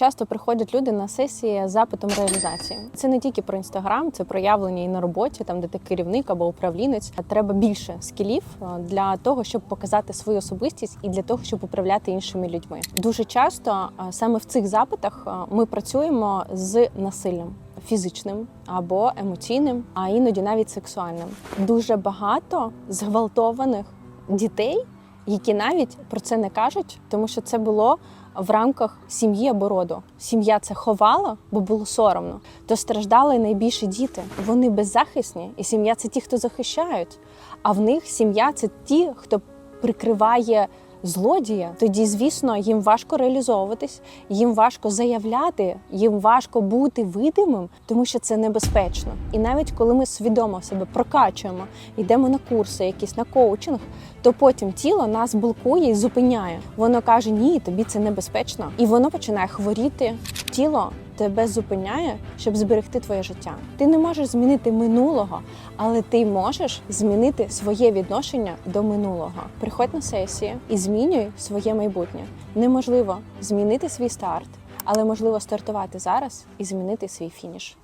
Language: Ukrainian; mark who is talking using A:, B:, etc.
A: Часто приходять люди на сесії з запитом реалізації. Це не тільки про інстаграм, це проявлення і на роботі, там де ти керівник або управлінець. Треба більше скілів е, для того, щоб показати свою особистість і для того, щоб управляти іншими людьми. Дуже часто е, саме в цих запитах е, ми працюємо з насиллям. Фізичним або емоційним, а іноді навіть сексуальним. Дуже багато зґвалтованих дітей, які навіть про це не кажуть, тому що це було в рамках сім'ї або роду. Сім'я це ховала, бо було соромно. То страждали найбільше діти. Вони беззахисні, і сім'я це ті, хто захищають. А в них сім'я це ті, хто прикриває злодія. Тоді, звісно, їм важко реалізовуватись, їм важко заявляти, їм важко бути видимим, тому що це небезпечно. І навіть коли ми свідомо себе прокачуємо, йдемо на курси, якісь на коучинг, то потім тіло нас блокує і зупиняє. Воно каже: Ні, тобі це небезпечно, і воно починає хворіти. Тіло тебе зупиняє, щоб зберегти твоє життя. Ти не можеш змінити минулого, але ти можеш змінити своє відношення до минулого. Приходь на сесії і змінюй своє майбутнє. Неможливо змінити свій старт, але можливо стартувати зараз і змінити свій фініш.